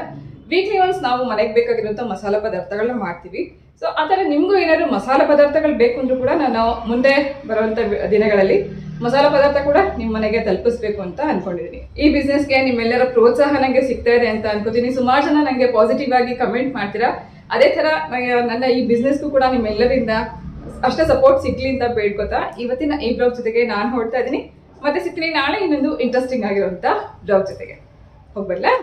ವೀಕ್ಲಿ ಒನ್ಸ್ ನಾವು ಮನೆಗೆ ಬೇಕಾಗಿರುವಂಥ ಮಸಾಲೆ ಪದಾರ್ಥಗಳನ್ನ ಮಾಡ್ತೀವಿ. ಸೊ ಆ ಥರ ನಿಮಗೂ ಏನಾದ್ರು ಮಸಾಲೆ ಪದಾರ್ಥಗಳು ಬೇಕು ಅಂದರೂ ಕೂಡ ನಾನು ಮುಂದೆ ಬರುವಂಥ ದಿನಗಳಲ್ಲಿ ಮಸಾಲೆ ಪದಾರ್ಥ ಕೂಡ ನಿಮ್ಮ ಮನೆಗೆ ತಲುಪಿಸ್ಬೇಕು ಅಂತ ಅನ್ಕೊಂಡಿದ್ದೀನಿ ಈ ಬಿಸ್ನೆಸ್ಗೆ ನಿಮ್ಮೆಲ್ಲರ ಪ್ರೋತ್ಸಾಹ ನನಗೆ ಸಿಗ್ತಾ ಇದೆ ಅಂತ ಅನ್ಕೋತೀನಿ. ಸುಮಾರು ಜನ ನನಗೆ ಪಾಸಿಟಿವ್ ಆಗಿ ಕಮೆಂಟ್ ಮಾಡ್ತೀರಾ? ಅದೇ ಥರ ನನ್ನ ಈ ಬಿಸ್ನೆಸ್ಗೂ ಕೂಡ ನಿಮ್ಮೆಲ್ಲರಿಂದ ಅಷ್ಟೇ ಸಪೋರ್ಟ್ ಸಿಗ್ಲಿ ಅಂತ ಬೇಡ್ಕೊತಾ, ಇವತ್ತಿನ ಈ ಬ್ಲಾಗ್ ಜೊತೆಗೆ ನಾನು ಹೊಡ್ತಾ ಇದ್ದೀನಿ. ಮತ್ತೆ ಸಿಗ್ತೀನಿ ನಾಳೆ ಇನ್ನೊಂದು ಇಂಟ್ರೆಸ್ಟಿಂಗ್ ಆಗಿರುವಂಥ ಬ್ಲಾಗ್ ಜೊತೆಗೆ. ಹೋಗ್ಬರ್ಲಾ?